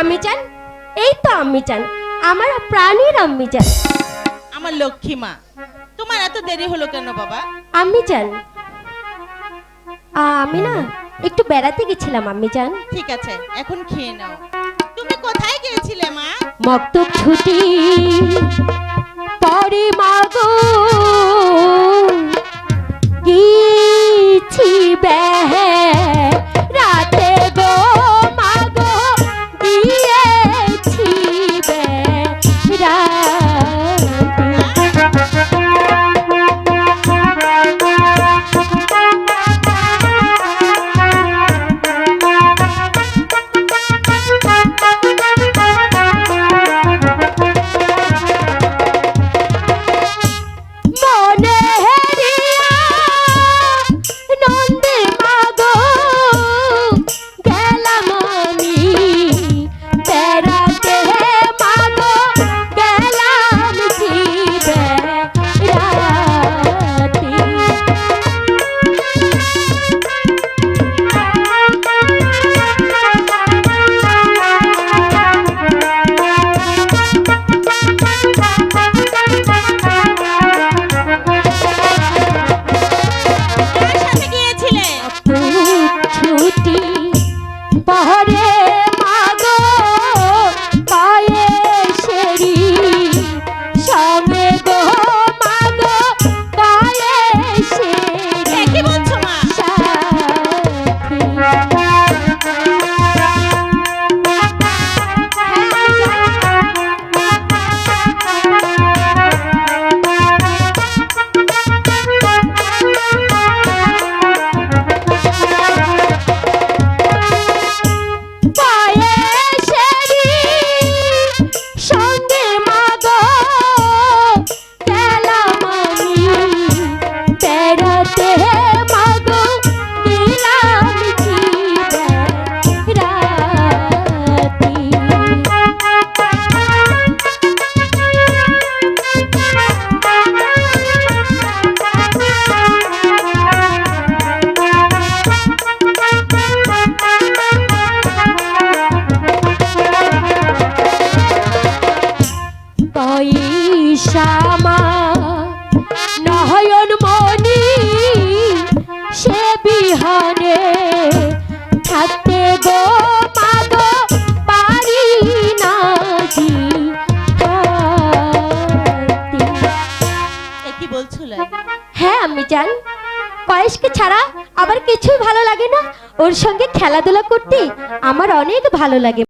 আমি চান? এই তো আমি চান। আমার প্রাণীর আম্মি চান। আমার লক্ষ্মী মা তোমার এত দেরি হলো কেন বাবা? আম্মি চান। আমি না একটু বেড়াতে গেছিলাম আমি চান। ঠিক আছে এখন খেয়ে নাও। তুমি কোথায় গিয়েছিলে মা? মক্তব ছুটি পরে মাগো 家。বিহানে থাকতে গো মাগো পারি না জি থাকতে। এ কি বলছো হ্যাঁ আমি জান। ছাড়া আবার কিছুই ভালো লাগে না? ওর সঙ্গে খেলাধুলা করতে আমার অনেক ভালো লাগে।